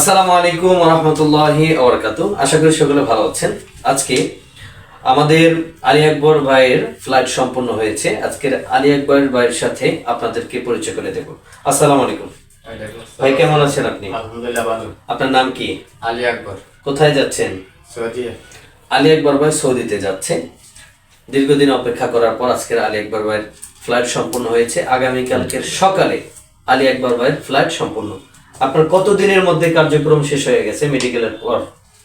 আসসালামু আলাইকুম রহমতুল্লাহি ওবরাকাত আশা করি সকলে ভালো আছেন। আজকে আমাদের আলী আকবর ভাইয়ের ফ্লাইট সম্পন্ন হয়েছে। আজকের আলী আকবর ভাইয়ের সাথে আপনাদেরকে পরিচয় করে দেব। আসসালামু আলাইকুম। ভাই কেমন আছেন আপনি? আলহামদুলিল্লাহ ভালো। আপনার নাম কি? আলী আকবর। কোথায় যাচ্ছেন? সৌদি। আলী আকবর ভাই সৌদিতে যাচ্ছে। দীর্ঘদিন অপেক্ষা করার পর আজকের আলী আকবর ভাইয়ের ফ্লাইট সম্পূর্ণ হয়েছে। আগামীকালকের সকালে আলী আকবর ভাইয়ের ফ্লাইট সম্পূর্ণ আপনার কত দিনের মধ্যে কার্যক্রম শেষ হয়ে গেছে মেডিকেলের পর?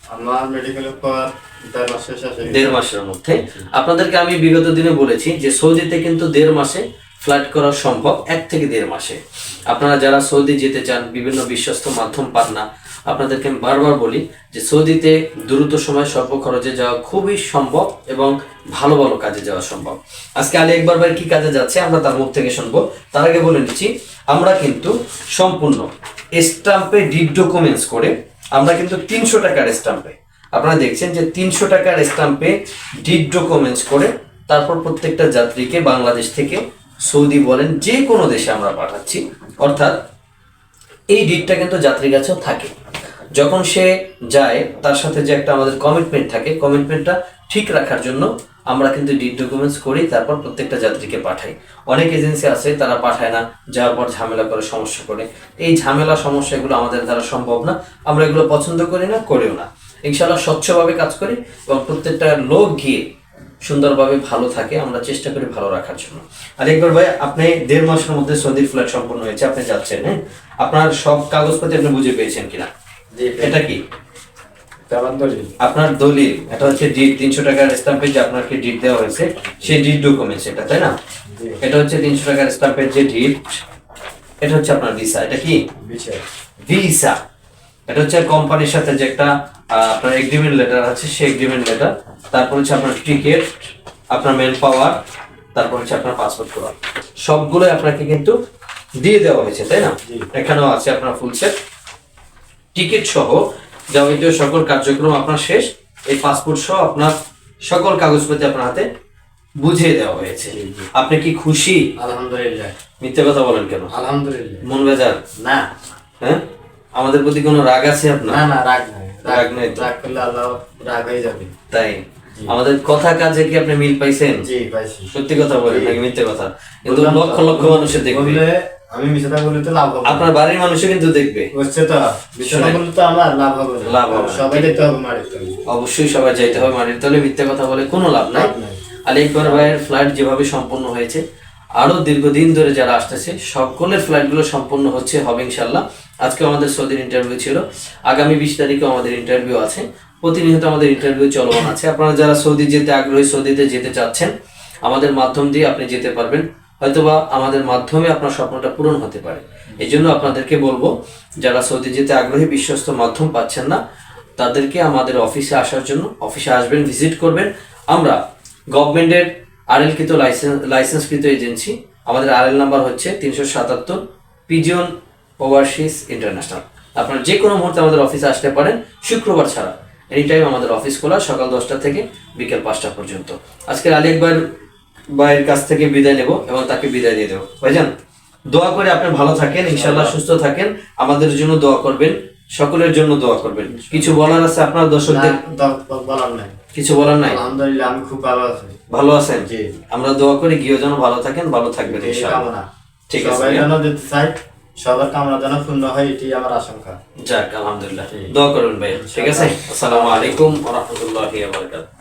আমার মেডিকেলের পর দেড় মাসের মধ্যে। আপনাদেরকে আমি বিগত দিনে বলেছি যে সৌদিতে কিন্তু দেড় মাসে ফ্লাইট করা সম্ভব এক থেকে দেড় মাসে। আপনারা যারা সৌদি যেতে চান বিভিন্ন বিশ্বস্ত মাধ্যম পান না আপনাদেরকে আমি বারবার বলি যে সৌদিতে দ্রুত সময় স্বল্প খরচে যাওয়া খুবই সম্ভব এবং ভালো ভালো কাজে যাওয়া সম্ভব। আজকে আলী একবার কি কাজে যাচ্ছে আমরা তার মুখ থেকে শুনব। তার আগে বলে নিচ্ছি আমরা কিন্তু সম্পূর্ণ স্টাম্পে ডিড ডকুমেন্টস করে আমরা কিন্তু তিনশো টাকার স্টাম্পে। আপনারা দেখছেন যে তিনশো টাকার স্টাম্পে ডিড ডকুমেন্টস করে তারপর প্রত্যেকটা যাত্রীকে বাংলাদেশ থেকে সৌদি বলেন যে কোনো দেশে আমরা পাঠাচ্ছি। অর্থাৎ এই ডিডটা কিন্তু যাত্রীর কাছেও থাকে। যখন সে যায়, তার সাথে যে একটা আমাদের কমিটমেন্ট থাকে কমিটমেন্টটা ঠিক রাখার জন্য আমরা কিন্তু ডিড ডকুমেন্টস করি তারপর প্রত্যেকটা যাত্রীকে পাঠাই। অনেক এজেন্সি আছে তারা পাঠায় না যাওয়ার পর ঝামেলা করে সমস্যা করে। এই ঝামেলা সমস্যা এগুলো আমাদের দ্বারা সম্ভব না। আমরা এগুলো পছন্দ করি না করিও না। ইনশাল্লাহ স্বচ্ছভাবে কাজ করি এবং প্রত্যেকটা লোক গিয়ে সুন্দরভাবে ভালো থাকে আমরা চেষ্টা করি ভালো রাখার জন্য। আর একবার ভাই আপনি দেড় মাসের মধ্যে সৌদির ফ্লাইট সম্পূর্ণ হয়েছে আপনি যাচ্ছেন হ্যাঁ? আপনার সব কাগজপত্র আপনি বুঝে পেয়েছেন কিনা? এটা কি? আপনার দলিল এটা হচ্ছে ডিড তিনশো টাকার স্ট্যাম্পে যে আপনাকে ডিড দেওয়া হয়েছে। সেই ডিড ডকুমেন্টস এটা তাই না? এটা হচ্ছে তিনশো টাকার স্ট্যাম্পের যে ডিড এটা হচ্ছে আপনার ভিসা এটা কি? ভিসা এটা হচ্ছে কোম্পানির সাথে যে একটা আপনার এগ্রিমেন্ট লেটার আছে সেই এগ্রিমেন্ট লেটার তারপর হচ্ছে আপনার টিকিট আপনার মেন পাওয়ার তারপর হচ্ছে আপনার পাসপোর্ট করা সবগুলোই আপনাকে কিন্তু দিয়ে দেওয়া হয়েছে তাই না? এখানেও আছে আপনার ফুল সেট টিকিট সহ যাবতীয় সকল কার্যক্রম আপনার শেষ। এই পাসপোর্ট সহ আপনার সকল কাগজপত্র আপনার হাতে বুঝিয়ে দেওয়া হয়েছে। আপনি কি খুশি? আলহামদুলিল্লাহ। মিথ্যে কথা বলেন কেন? আলহামদুলিল্লাহ। মন বেজার না। হ্যাঁ? আমাদের প্রতি কোনো রাগ আছে আপনার? না না রাগ নাই। রাগ নাই রাগ করলে আল্লাহ রাগ হয়ে যাবে। তাই? আমাদের কথা কাজে কি আপনি মিল পাইছেন? জি পাইছি। সত্যি কথা বলেন নাকি মিথ্যে কথা? কিন্তু লক্ষ লক্ষ মানুষের দেখবে। আমি মিশাটা বললে তো লাভ হবে আপনার বাড়ির মানুষও কিন্তু দেখবে। বুঝছে তো মিশাটা। বললে তো আমার লাভ হবে লাভ হবে সবাই দেখতে হবে মারিতে হবে অবশ্যই সবাই যাইতে হবে মাটির তলে মিথ্যে কথা বলে কোনো লাভ নাই। নাই। ভাইয়ের ফ্লাইট যেভাবে সম্পূর্ণ হয়েছে আরও দীর্ঘদিন ধরে যারা আসতেছে সকলের ফ্লাইটগুলো সম্পূর্ণ হচ্ছে হবে ইনশাল্লাহ আজকে আমাদের সৌদির ইন্টারভিউ ছিল। আগামী বিশ তারিখে আমাদের ইন্টারভিউ আছে। প্রতিনিয়ত আমাদের ইন্টারভিউ চলমান আছে। আপনারা যারা সৌদি যেতে আগ্রহী সৌদিতে যেতে চাচ্ছেন আমাদের মাধ্যম দিয়ে আপনি যেতে পারবেন। হয়তোবা আমাদের মাধ্যমে আপনার স্বপ্নটা পূরণ হতে পারে। এই জন্য আপনাদেরকে বলব, যারা সৌদি যেতে আগ্রহী, বিশ্বস্ত মাধ্যম পাচ্ছেন না, তাদেরকে আমাদের অফিসে আসার জন্য, অফিসে আসবেন, ভিজিট করবেন। আমরা গভর্নমেন্টের আর আরএলকৃত লাইসেন্স, লাইসেন্সকৃত এজেন্সি, আমাদের আরএল নাম্বার হচ্ছে তিনশো সাতাত্তর পিজিয়ন ওভারসিজ ইন্টারন্যাশনাল। আপনারা যে কোনো মুহূর্তে আমাদের অফিসে আসতে পারেন, শুক্রবার ছাড়া। এনি টাইম আমাদের অফিস খোলা সকাল দশটা থেকে বিকেল পাঁচটা পর্যন্ত। আজকের আলী একবার ভাইয়ের কাছ থেকে বিদায় নেব এবং তাকে বিদায় দিয়ে দেবো। ভাইজান দোয়া করে আপনি ভালো থাকেন ইনশাল্লাহ সুস্থ থাকেন। আমাদের জন্য দোয়া করবেন সকলের জন্য দোয়া করবেন। কিছু বলার আছে আপনার দর্শকদের? বলার নাই। কিছু বলার নাই? আলহামদুলিল্লাহ আমি খুব ভালো আছি। ভালো আছেন? জি। আমরা দোয়া করি গিয়ে যেন ভালো থাকেন ভালো থাকবেন ইনশাআল্লাহ। ঠিক আছে সবাই। যেন যেতে চাই সবার কামনা যেন পূর্ণ হয় এটি আমার আশঙ্কা। যাক আলহামদুলিল্লাহ। দোয়া করুন ভাই ঠিক আছে? আসসালামু আলাইকুম ওয়া রাহমাতুল্লাহি ওয়া বারাকাতুহু।